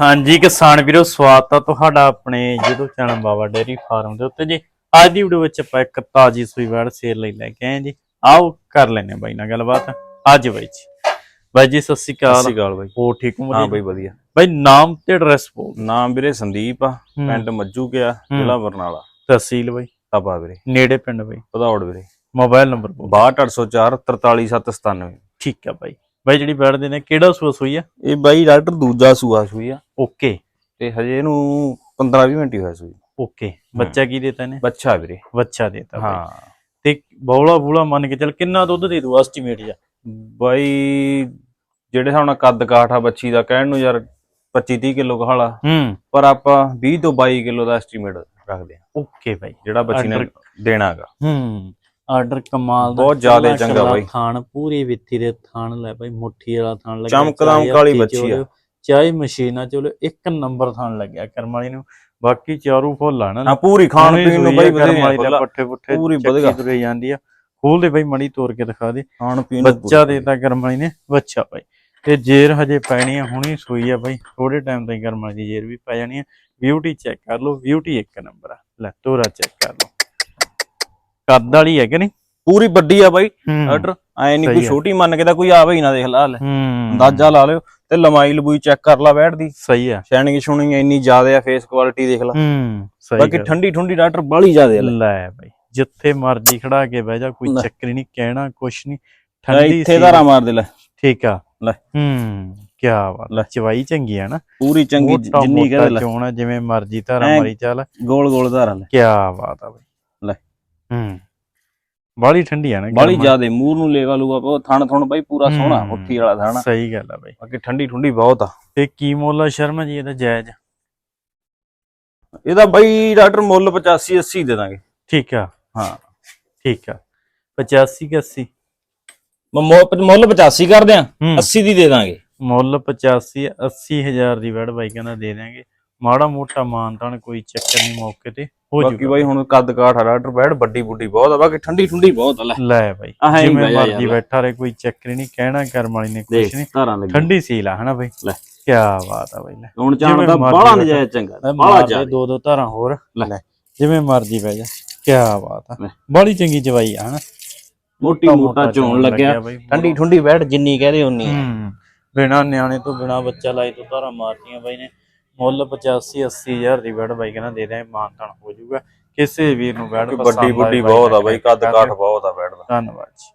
ਹਾਂਜੀ ਕਿਸਾਨ ਵੀਰੋ ਸਵਾਗਤ ਆ ਤੁਹਾਡਾ ਆਪਣੇ YouTube channel Baba dairy farm ਦੇ ਉੱਤੇ ਜੀ। ਅੱਜ ਦੀ ਵੀਡੀਓ ਵਿੱਚ ਆਪਾਂ ਇੱਕ ਤਾਜੀ ਸੂਈ ਵੜ ਸੇਲ ਲਈ ਲੈ ਕੇ ਆਏ ਜੀ। ਆਓ ਕਰ ਲੈਨੇ ਬਾਈ ਨਾਲ ਗੱਲਬਾਤ। ਅੱਜ ਬਾਈ ਜੀ। ਬਾਈ ਜੀ ਸਤਿ ਸ਼੍ਰੀ ਸਤਿ ਅਕਾਲ ਸ਼੍ਰੀ ਅਕਾਲ ਬਾਈ। ਹੋ ਠੀਕ ਹੋ? ਹਾਂ ਬਾਈ ਵਧੀਆ। ਬਾਈ ਨਾਮ ਤੇ ਐਡਰੈਸ ਬੋਲ ਨਾਮ ਵੀਰੇ ਸੰਦੀਪ ਆ। ਪਿੰਡ ਮੱਜੂ ਹੂੰ। ਜ਼ਿਲ੍ਹਾ ਬਰਨਾਲਾ। ਤਹਿਸੀਲ ਬਾਈ। ਤਪਾ ਵੀਰੇ। ਨੇੜੇ ਪਿੰਡ ਬਾਈ। ਪਧੌੜ ਵੀਰੇ। ਮੋਬਾਈਲ ਨੰਬਰ ਬੋਲ 62804 43797 ਠੀਕ ਆ ਬਾਈ। ਬਾਈ ਜਿਹੜੀ ਦੇ ਨੇ ਕਿਹੜਾ ਸੂਆ ਸੂਈ ਆ? ਇਹ ਬਾਈ ਡਾਕਟਰ ਦੂਜਾ ਸੂਆ ਸੂਈ ਆ। ਓਕੇ। ਤੇ ਹਜੇ ਇਹਨੂੰ 15 20 ਮਿੰਟ ਹੀ ਹੋਇਆ ਸੂਈ। ਓਕੇ। ਬੱਚਾ ਕੀ ਦੇਤਾ ਨੇ ਬੱਚਾ ਵੀਰੇ। ਬੱਚਾ ਦੇਤਾ ਹਾਂ। ਤੇ ਬੌਲਾ ਬੂਲਾ ਮੰਨ ਕੇ ਚੱਲ ਕਿੰਨਾ ਦੁੱਧ ਦੇ ਦੂ ਐਸਟੀਮੇਟ ਜਾ ਬਾਈ ਜਿਹੜੇ ਹਿਸਾਬ ਨਾਲ ਕੱਦ ਕਾਠ ਆ ਬੱਚੀ ਦਾ ਕਹਿਣ ਨੂੰ ਯਾਰ 25 30 ਕਿਲੋ ਕਹਾਲਾ ਹੂੰ। ਪਰ ਆਪਾਂ 20 ਤੋਂ 22 ਕਿਲੋ ਦਾ ਐਸਟੀਮੇਟ ਰੱਖਦੇ ਆ। ਓਕੇ ਬਾਈ। ਜਿਹੜਾ ਬੱਚੀ ਨੇ ਦੇਣਾਗਾ। ਹੂੰ। ਆਰਡਰ ਕਮਾਲ ਦਾ ਬਹੁਤ ਜ਼ਿਆਦੇ ਚੰਗਾ ਬਾਈ। ਥਾਣ ਪੂਰੀ ਵਿੱਥੀ ਦੇ ਥਾਣ ਲੈ ਬਾਈ ਮੁੱਠੀ ਵਾਲਾ ਥਾਣ ਲੱਗਿਆ ਚਮਕਦਮ ਚਾਹੇ ਕਾਲੀ ਬੱਚੀ ਆ। ਚਾਹੇ ਮਸ਼ੀਨਾਂ ਚਲੋ ਇੱਕ ਨੰਬਰ ਥਾਣ ਲੱਗਿਆ ਕਰਮ ਵਾਲੀ ਨੂੰ। ਬਾਕੀ ਚਾਰੂ ਫੁੱਲ ਆ ਨਾ। ਪੂਰੀ ਖਾਣ ਪੀਣ ਨੂੰ ਬਾਈ ਵਧੀਆ। ਪੱਠੇ ਪੁੱਠੇ ਪੂਰੀ ਵਧੀਆ। ਤੁਰੇ ਜਾਂਦੀ ਆ। ਖੋਲ ਦੇ ਬਾਈ ਮੜੀ ਤੋੜ ਕੇ ਦਿਖਾ ਦੇ। ਖਾਣ ਪੀਣ ਬੱਚਾ ਦੇਤਾ ਕਰਮ ਵਾਲੀ ਨੇ ਬੱਚਾ ਬਾਈ। ਤੇ ਜੇਰ ਹਜੇ ਪੈਣੀ ਆ ਹੁਣੀ ਸੂਈ ਆ ਬਾਈ। ਥੋੜੇ ਟਾਈਮ ਤਾਈਂ ਕਰਮ ਵਾਲੀ ਦੀ ਜੇਰ ਵੀ ਪੈ ਜਾਣੀ ਆ। ਬਿਊਟੀ ਚੈੱਕ ਕਰ ਲਓ ਬਿਊਟੀ ਇੱਕ ਨੰਬਰ ਆ। ਲੈ ਤੋਰਾ ਚੈੱਕ ਕਰ ਲਓ। ਕੱਦ ਵਾਲੀ ਹੈ ਕਿ ਨਹੀਂ? ਪੂਰੀ ਵੱਡੀ ਆ ਬਾਈ ਆਰਡਰ ਐ ਨਹੀਂ ਕੋਈ। ਛੋਟੀ ਮੰਨ ਕੇ ਤਾਂ ਕੋਈ ਆਵੇ ਹੀ ਨਾ ਦੇਖ ਲਾ ਲੈ। ਅੰਦਾਜ਼ਾ ਲਾ ਲਿਓ ਤੇ ਲੰਮਾਈ ਲਬੂਈ ਚੈੱਕ ਕਰ ਲਾ ਬੈਠਦੀ ਸਹੀ ਆ ਸ਼ੈਨਿੰਗ ਸ਼ੁਨਿੰਗ ਇੰਨੀ ਜ਼ਿਆਦਾ ਆ ਫੇਸ ਕੁਆਲਿਟੀ ਦੇਖ ਲਾ। ਹੂੰ ਸਹੀ ਬਾਕੀ। ਠੰਡੀ ਠੰਡੀ ਡਾਕਟਰ ਬਾਲੀ ਜ਼ਿਆਦਾ ਲੈ। ਲੈ ਬਾਈ ਜਿੱਥੇ ਮਰਜ਼ੀ ਖੜਾ ਕੇ ਬਹਿ ਜਾ ਕੋਈ। ਚੱਕਰ ਨਹੀਂ ਕਹਿਣਾ ਕੁਛ ਨਹੀਂ ਠੰਡੀ ਇੱਥੇ। ਧਾਰਾ ਮਾਰ ਦੇ ਲੈ। ਠੀਕ ਆ। ਲੈ। ਹੂੰ ਕੀ ਬਾਤ। ਲੈ। ਚਵਾਈ ਚੰਗੀ ਆ ਨਾ। ਪੂਰੀ ਚੰਗੀ ਜਿੰਨੀ ਕਹਦੇ ਲੈ। ਚੋਣਾ ਜਿਵੇਂ ਮਰਜ਼ੀ ਧਾਰਾ। ਮਾਰੀ ਚੱਲ। ਗੋਲ ਗੋਲ ਧਾਰਾ ਲੈ। ਕੀ ਬਾਤ ਆ ਬਾਈ। ਲੈ। ਹੂੰ। ਬਾਲੀ ਠੰਡੀ ਆ ਨਾ ਬਾਲੀ। ਜ਼ਿਆਦੇ ਮੂੰਹ ਨੂੰ ਲੇਵਾ ਲੂਗਾ ਉਹ ਥਣ ਥਣ ਬਾਈ ਪੂਰਾ ਸੋਹਣਾ। ਮੁੱਠੀ ਵਾਲਾ ਥਣ। ਸਹੀ ਗੱਲ ਆ ਬਾਈ। ਬਾਕੀ ਠੰਡੀ ਠੰਡੀ ਬਹੁਤ ਆ। ਤੇ ਕੀ ਮੁੱਲ ਆ ਸ਼ਰਮਾ ਜੀ ਇਹਦਾ ਜਾਇਜ਼? ਇਹਦਾ ਬਾਈ ਡਾਕਟਰ ਮੁੱਲ 85 80 ਦੇ ਦਾਂਗੇ। ਠੀਕ ਆ। ਹਾਂ। ਠੀਕ ਆ। 85 ਕਿ 80 ਮ- ਮੁ- ਮੁੱਲ 85 ਕਰਦੇ ਆ ਹੂੰ। 80 ਦੀ ਦੇ ਦਾਂਗੇ। ਮੁੱਲ 85 80 ਹਜ਼ਾਰ ਦੀ ਵੜ ਬਾਈ ਕਹਿੰਦਾ ਦੇ ਦਿਆਂਗੇ। ਮਾੜਾ ਮੋਟਾ ਮਾਨਤਾਨ ਕੋਈ ਚੱਕਰ ਨਹੀਂ ਮੌਕੇ ਤੇ ਹੋ ਬਾਕੀ ਜੂਗਾ। ਬਾਈ ਹੁਣ ਕੱਦ ਕਾਠ ਡਾਕਟਰ ਬੈਠ ਵੱਡੀ ਬੁੱਢੀ ਬਹੁਤ ਆ ਬਾਕੀ ਠੰਡੀ ਠੰਡੀ ਬਹੁਤ ਆ ਲੈ। ਲੈ ਬਾਈ ਜਿਵੇਂ ਜਾ ਮਰਜ਼ੀ। ਬੈਠਾ ਰਹੇ ਕੋਈ ਚੱਕਰ ਨਹੀਂ ਕਹਿਣਾ ਕਰਮ ਵਾਲੀ ਨੇ ਦੇਖ ਨਹੀਂ ਠੰਡੀ ਸੀਲ ਆ ਹਨਾ ਬਾਈ? ਲੈ। ਕੀ ਬਾਤ ਆ ਬਾਈ ਲੈ। ਹੁਣ ਜਿਵੇਂ ਦਾ ਬਾਹਲਾ। ਨਜਾਇਜ਼ ਚੰਗਾ ਬਾਹਲਾ ਮਾਰ ਦੇ ਦੋ ਧਾਰਾਂ ਹੋਰ ਲੈ। ਜਿਵੇਂ ਮਰਜ਼ੀ ਬਹਿ ਜਾ ਕੀ ਬਾਤ ਆ। ਬੜੀ ਚੰਗੀ ਜਵਾਈ ਆ ਹਨਾ। ਮੋਟੀ ਮੋਟਾ ਚੋਣ ਲੱਗਿਆ ਠੰਡੀ ਠੰਡੀ ਬੈਠ ਜਿੰਨੀ ਕਹਦੇ ਉਨੀ ਬਿਨਾ ਨਿਆਣੇ ਤੋਂ ਬਿਨਾ ਬੱਚਾ ਲਾਏ ਤੋਂ ਧਾਰਾਂ ਮਾਰਤੀਆਂ ਬਾਈ ਨੇ। ਮੁੱਲ 85 80 ਹਜ਼ਾਰ ਦੀ ਬੈਡ ਬਾਈ ਕਹਿੰਦਾ ਦੇ ਦੇ ਮਾਨਤਾਨ ਹੋ ਜਾਊਗਾ। ਕਿਸੇ ਵੀਰ ਨੂੰ ਬੈਡ ਵੱਡੀ ਬੁੱਢੀ ਬਹੁਤ ਆ ਬਾਈ ਕੱਦ ਕਾਠ ਬਹੁਤ ਆ ਬੈਠ ਦਾ। ਧੰਨਵਾਦ ਜੀ।